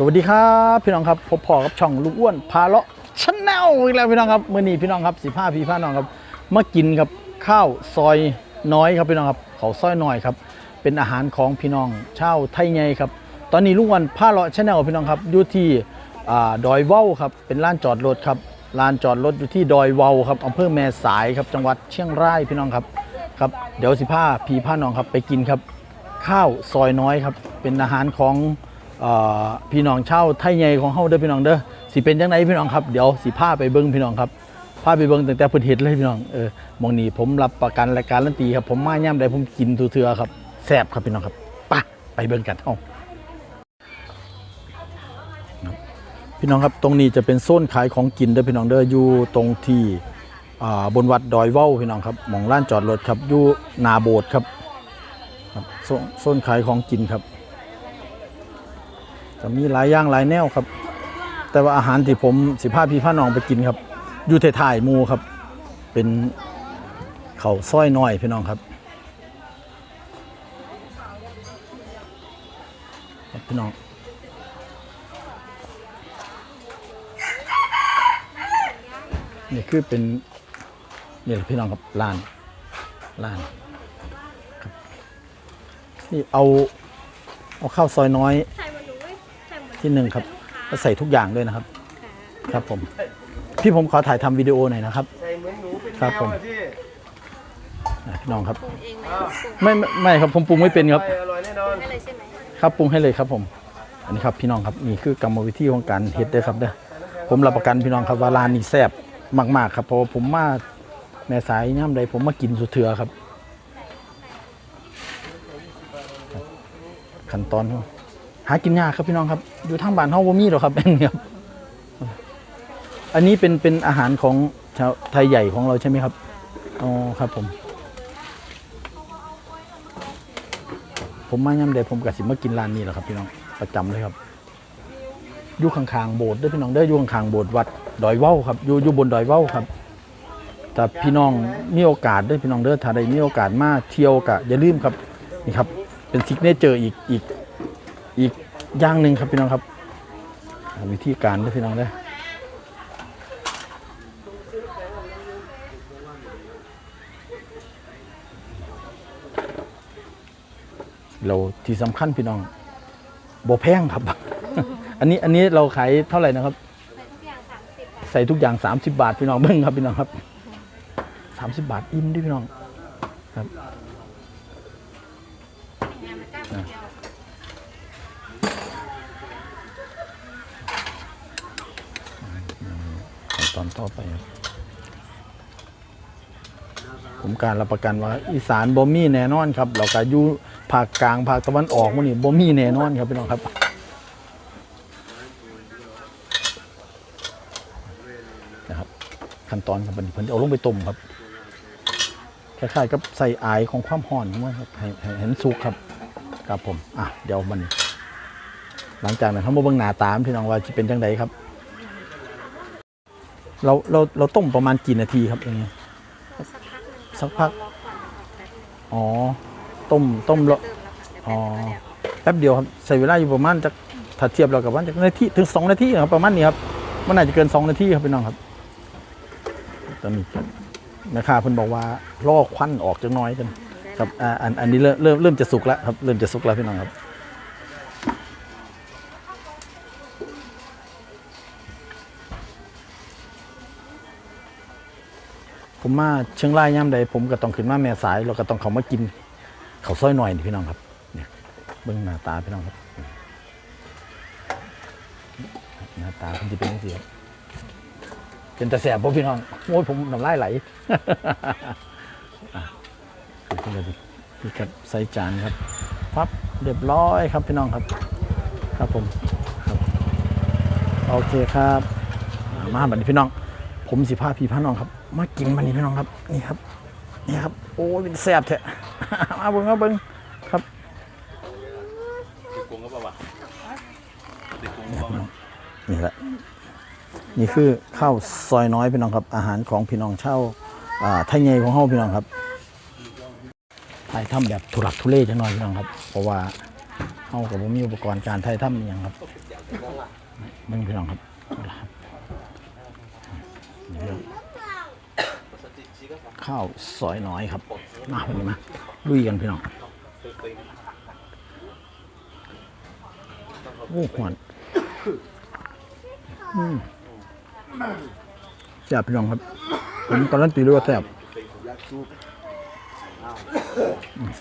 สวัสดีครับพี่น้องครับพบพอกับช่องลูกอ้วนพาเลาะชาแนลอีกแล้วพี่น้องครับเมื่อนี้พี่น้องครับสิบห้าพี่พี่น้องครับมากินกับข้าวซอยน้อยครับพี่น้องครับเขาซอยน้อยครับเป็นอาหารของพี่น้องชาวไทยใหญ่ครับตอนนี้ลูกอ้วนพาเลาะชาแนลพี่น้องครับอยู่ที่ดอยเว้าครับเป็นลานจอดรถครับลานจอดรถอยู่ที่ดอยเว้าครับอำเภอแม่สายครับจังหวัดเชียงรายพี่น้องครับครับเดี๋ยวสิพาพี่พาน้องครับไปกินครับข้าวซอยน้อยครับเป็นอาหารของ พี่น้องเช่าไทยใหญ่ของเฮาเด้อพี่น้องเด้อสิเป็นจังไดพี่น้องครับเดี๋ยวสิพาไปเบิ่งพี่น้องครับพาไปเบิ่งตั้งแต่พิ่นเฮ็ดเลยพี่น้องเออมองนี้ผมรับประกันรายการลันตีครับผมมาย่ำใดผมกินทุเทือครับแซ่บครับพี่น้องครับไปไปเบิ่งกันเฮาพี่น้องครับตรงนี้จะเป็นโซนขายของกินเด้อพี่น้องเด้ออยู่ตรงที่บนวัดดอยเว้าพี่น้องครับมองร้านจอดรถครับอยู่นาโบสครับครับโซนขายของกินครับ จะมีหลายอย่างหลายแนวครับ แต่ว่าอาหารที่ผมสิพาพี่พาน้องไปกินครับ อยู่ถ่ายมูครับ เป็นเขาวซอยน้อยพี่น้องครับ พี่น้องนี่คือเป็นนี่พี่น้องครับร้านร้านนี่เอาเอาข้าวซอยน้อย ที่หนึ่งครับลูกค้าแล้วใส่ทุกอย่างด้วยนะครับค่ะครับผม พี่ผมขอถ่ายทำวิดีโอหน่อยนะครับ ใส่เหมือนหนูเป็นครับแมผวมอะพี่อะพี่น้องครับ ปรุงเองไหมปรุงไม่ไม่ไม่ครับผมปรุงไม่เป็นครับไปอร่อยแน่นอน ได้เลยใช่ไหมครับปรุงให้เลยครับผม อันนี้ครับพี่น้องครับนี่คือกรรมวิธีของการเฮ็ดเด้อครับเด้อผมรับประกันพี่น้องครับว่าร้านนี้แซ่บมากๆครับเพราะว่าผมมาแม่สายย่ำใดผมมากินสุดเถือครับ ขั้นตอนเขา หากินยากครับพี่น้องครับ อยู่ทางบ้านเฮาบ่มีหรอกครับอันนี้ครับอันนี้เป็นเป็นอาหารของชาวไทยใหญ่ของเราใช่ไหมครับอ๋อครับผม ผมมาย่ำใดผมกับสิมากินร้านนี้แหละครับ พี่น้องประจำเลยครับอยู่ข้างๆโบสถ์ด้วยพี่น้องเด้อยู่ข้างๆโบสถ์วัดดอยเว้าครับอยู่อยู่บนดอยเว้าครับแต่พี่น้องมีโอกาสด้วยพี่น้องเด้อถ้าได้มีโอกาสมาเที่ยวกะอย่าลืมครับนี่ครับเป็นซิกเนเจอร์อีกอีก อีกอย่างหนึ่งครับพี่น้องครับ วิธีการด้วยพี่น้องเด้เราที่สำคัญพี่น้องโบแพงครับ อันนี้อันนี้เราขายเท่าไหร่นะครับ ใส่ทุกอย่างสามสิบบาทพี่น้องเบิ้งครับพี่น้องครับ30บาทอิ่มด้วยพี่น้องครับ งานมันก้าวเดียว ขั้นต อนต่อไปครับผมการรับประกันว่าอีสานบ่มีแน่นอนครับเราก็อยู่ภาคกลางภาคตะวันออกมันนี่บ่มีแน่นอนครับพี่น้องครับนะครับขั้นตอนครับบัดนี้เพิ่นจะเอาลงไปต้มครับคล้ายๆกับใส่อายของความห่อนของมันครับให้ให้เห็นสุกครับครับผมอะเดี๋ยวมัน หลังจากนั้นเขามาเบิ่งหน้าตามพี่น้องว่าจะเป็นจังไดครับ เราเราเราต้มประมาณกี่นาทีครับอย่างเงี้ย สักพักหนึ่งสักพักรอก่อนแบบอ๋อ ต้มต้มเติละมแล้วค่ะแต่อ๋อแป๊บเดียวก็แล้วแป๊บเดียวครับ ใส่เวลาอยู่ประมาณจากถ้าเทียบเรากับว่าจากนาทีถึงสองนาทีครับประมาณนี้ครับ มันอาจจะเกินสองนาทีครับพี่น้องครับตอนนี้ครับแม่ค้าเพิ่นบอกว่าล่อควันออกจังน้อยกันครับ อ่า อัน อันนี้เริ่มเริ่มเริ่มจะสุกแล้วครับ เริ่มจะสุกแล้วพี่น้องครับ ผมมาเชียงรายย่ำใดผมก็ต้องขึ้นมาแม่สายเราก็ต้องเขามากินเขาวซอยหน่อยนี่พี่น้องครับเนี่ยเบิ้องหน้าตาพี่น้องครับ หน้าตามันจะเป็นยังไงเป็นตาแสบพวกพี่น้องโอ้ยผมน้ำลายไหลนี่ก็นี่ครับใส่จานครับปั๊บเรียบร้อยครับพี่น้องครับ ครับผมครับโอเคครับ มาบัดนี้พี่น้อง ผมสิพาพี่พาน้องครับ มากินมันนี่พี่น้องครับนี่ครับนี่ครับโอ้ยเป็นแซ่บแท้มาเบิ้งมาเบิ้งครับติดกรุงก็เปล่าวะติดกรุงก็เปล่านี่แหละนี่คือข้าวซอยน้อยพี่น้องครับ อาหารของพี่น้องเช่าวอ่าไทยใหญ่ของเฮาพี่น้องครับไทยทำแบบทุรักทุเลจังหน่อยพี่น้องครับ เพราะว่าเฮากับผมมีอุปกรณ์การไทยทำอหย่างครับมึงพี่น้องครับเอาละครับเดี๋ยว ข้าวซอยน้อยครับมาวันนี้มาลุยกันพี่น้องโอ้หวานแซ่บพี่น้องครับผมการันตีเลยว่าแซ่บอืม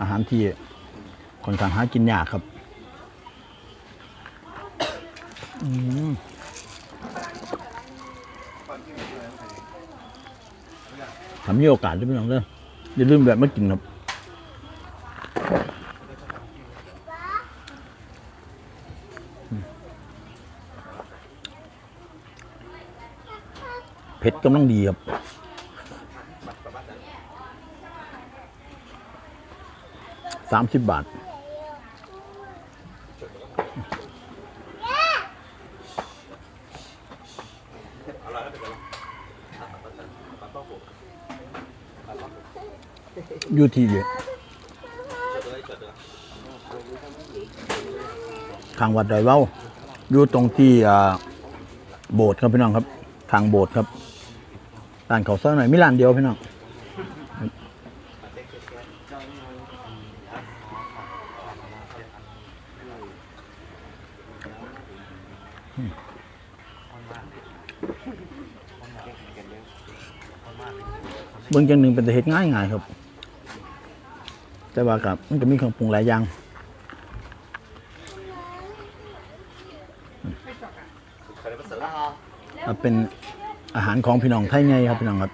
อาหารที่คนทางหากินยากครับ อืมถ้ามีโอกาสจะไปลองเด้ออย่าลืมแบบมากินครับเผ็ดกำลังดีครับสามสิบบาท อยู่ที่เดียวทางวัดดอยเว้า อยู่ตรงที่โบสถ์ครับพี่น้องครับ ทางโบสถ์ครับร้านเขาวซอยหน่อยมีร้านเดียวพี่น้องอืม เบื้องจังหนึ่งเป็นแต่เห็ดง่ายง่ายๆครับ แต่ว่ากับมันก็มีเครื่องปรุงหลายอย่างเป็นอาหารของพี่น้องไทยไงครับพี่น้องครับ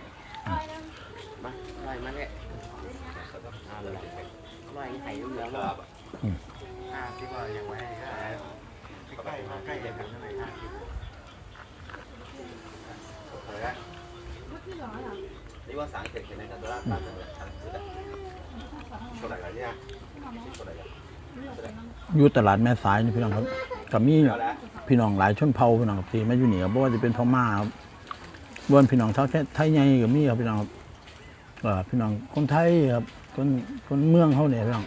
ลอยมันเนี่ยลอยไข่เยองๆอืมห้าที่ว่ายังไว้ก็ใกล้ใกล้กันเท่าไหร่ห้าสิบ นี่ว่าสางเสร็จในการตลาดบ้านเราทาง สุดเท่าไหร่กันเนี่ยเท่าไหร่กันอยู่ตลาดแม่สายนี่พี่น้องครับกับมีเท่าไหร่พี่น้องหลายชนเผ่าพี่น้องครับที่มาอยู่นี่ครับบ่ว่าจะเป็นพม่าครับบ่ว่าพี่น้องเท่าแค่ไทยใหญ่ก็มีครับพี่น้องครับเอ่อพี่น้องคนไทยครับคนคนเมืองเขาเนี่ยพี่น้อง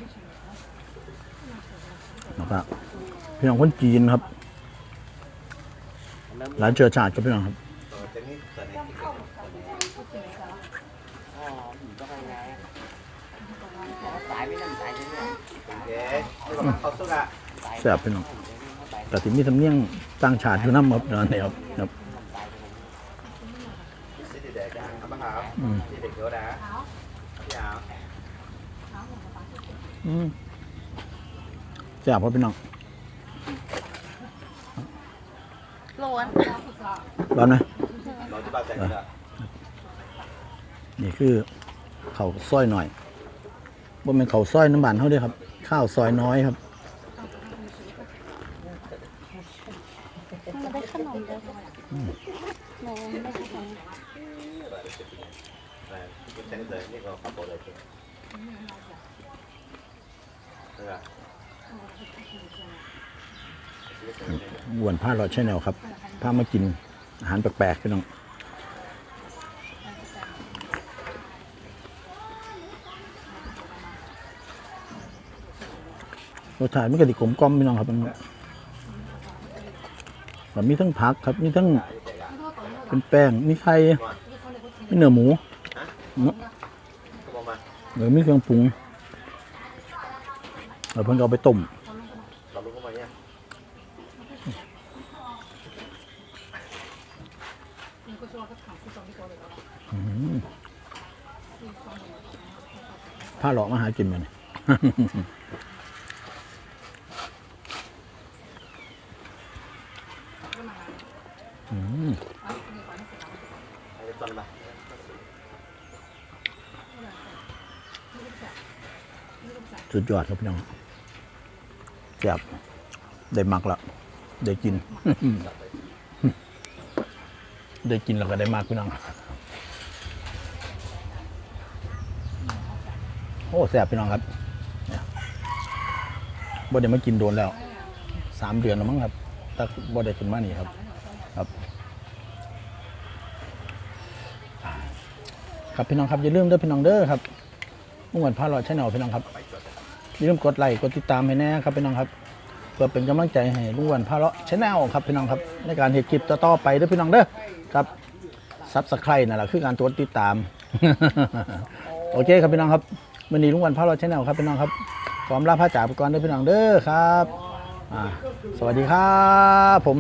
นะครับพี่น้องคนจีนครับ หลายเชื้อชาติครับพี่น้องครับ ต่อจากนี้ตอนนี้ อ๋ออยู่ก็ไปไงสายไม่นั่นสายเรื่อย โอเคนี่ว่าเขาสุดอะ ๆสาย แซ่บพี่น้องแต่ที่มีสำเนียงต่างชาติอยู่น้ำครับนั่นเองครับครับสีแดงกันครับครับอืมสีเด็กเขียวดาพี่ยาวอืมแซ่บครับพี่น้องร้อนร้อนไหมเราจะบ้าใจกันละนี่คือข้าวซอยหน่อยบ่เป็นข้าวซอยน้ำบานเขาเด้วยครับ ข้าวซอยน้อยครับมันได้ขนมเด้อหนูได้ขนมคุณเซนเลยนี่ก็ขับรถเลยเอออ้วนผ้าหลอดชแนลครับพามากินอาหารแปลกๆพี่น้อง รสชาติมันก็ติกลมกล่อมพี่น้องครับมันแบบมีทั้งผักครับมีทั้งเป็นแป้งมีไข่มีเนื้อหมูก็ประหรือมีเครื่องปรุงแล้วเพิ่นก็เอาไปต้มผ้าหลอกมาหากินมัน สุดยอดครับพี่น้องแซ่บได้มักละได้กิน ได้กินแล้วก็ได้มากพี่น้อง โอ้แซ่บพี่น้องครับบ่ได้มากินโดนแล้วสามเดือนแล้วมั้งครับถ้าบ่ได้ขึ้นมานี่ครับ ครับ ครับพี่น้องครับอย่าลืมเด้อพี่น้องเด้อครับ มุ่งวันพาลอดชแนลพี่น้องครับอย่าลืมกดไลค์กดติดตามให้แน่ครับพี่น้องครับเพื่อเป็นกำลังใจให้ลุงวันพาเลาะชแนลครับพี่น้องครับ ในการเห็ดคลิปต่อๆไปเด้อพี่น้องเด้อครับซับสไครต์นั่นแหละคือการตัวติดตาม โอเคครับพี่น้องครับวันนี้ลุงวันพาเลาะชแนลครับพี่น้องครับขออำลาพระจ่ากไปก่อนด้อพี่น้องเด้อครับสวัสดีครับผม